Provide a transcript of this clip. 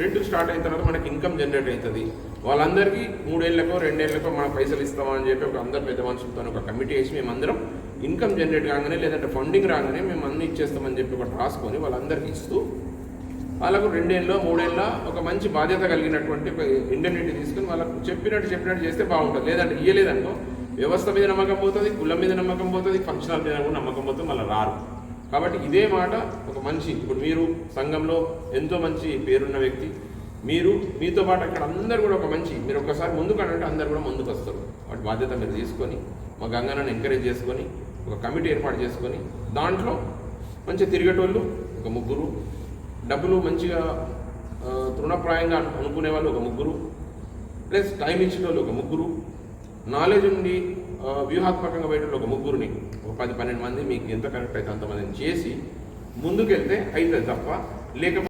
Rate start అయిన తర్వాత మనకి ఇన్కమ్ జనరేట్ అవుతుంది. వాళ్ళందరికీ మూడేళ్ళకో రెండేళ్ళకో మన పైసలు ఇస్తామని చెప్పి ఒక అందరు పెద్ద మనుషులతో ఒక కమిటీ వేసి మేమందరం ఇన్కమ్ జనరేట్ కాగానే లేదంటే ఫండింగ్ రాగానే మేము అన్ని ఇచ్చేస్తామని చెప్పి ఒకటి రాసుకొని వాళ్ళందరికీ ఇస్తూ వాళ్ళకు రెండేళ్ళలో మూడేళ్ళ ఒక మంచి బాధ్యత కలిగినటువంటి ఒక ఇంటర్నెట్ తీసుకుని వాళ్ళకు చెప్పినట్టు చెప్పినట్టు చేస్తే బాగుంటుంది. లేదంటే ఇయ్యలేదనుకో వ్యవస్థ మీద నమ్మకం పోతుంది కులం మీద నమ్మకం పోతుంది ఫంక్షనల్ మీద కూడా నమ్మకం పోతుంది మళ్ళీ రారు. కాబట్టి ఇదే మాట ఒక మనిషి ఇప్పుడు మీరు సంఘంలో ఎంతో మంచి పేరున్న వ్యక్తి మీరు మీతో పాటు అక్కడ అందరు కూడా ఒక మంచి మీరు ఒక్కసారి ముందుకు అంటే అందరు కూడా ముందుకు వస్తారు. వాటి బాధ్యత మీరు తీసుకొని మా గంగన్నను ఎంకరేజ్ చేసుకొని ఒక కమిటీ ఏర్పాటు చేసుకొని దాంట్లో మంచి తిరిగేటోళ్ళు ఒక ముగ్గురు డబ్బులు మంచిగా తృణప్రాయంగా అనుకునే వాళ్ళు ఒక ముగ్గురు ప్లస్ టైం ఇచ్చిన వాళ్ళు ఒక ముగ్గురు. నాలెడ్జ్ ఉండి వ్యూహాత్మకంగా బయట ఒక ముగ్గురిని ఒక పది పన్నెండు మంది మీకు ఎంత కరెక్ట్ అయితే అంతమందిని చేసి ముందుకెళ్తే అయితే తప్ప లేకపోతే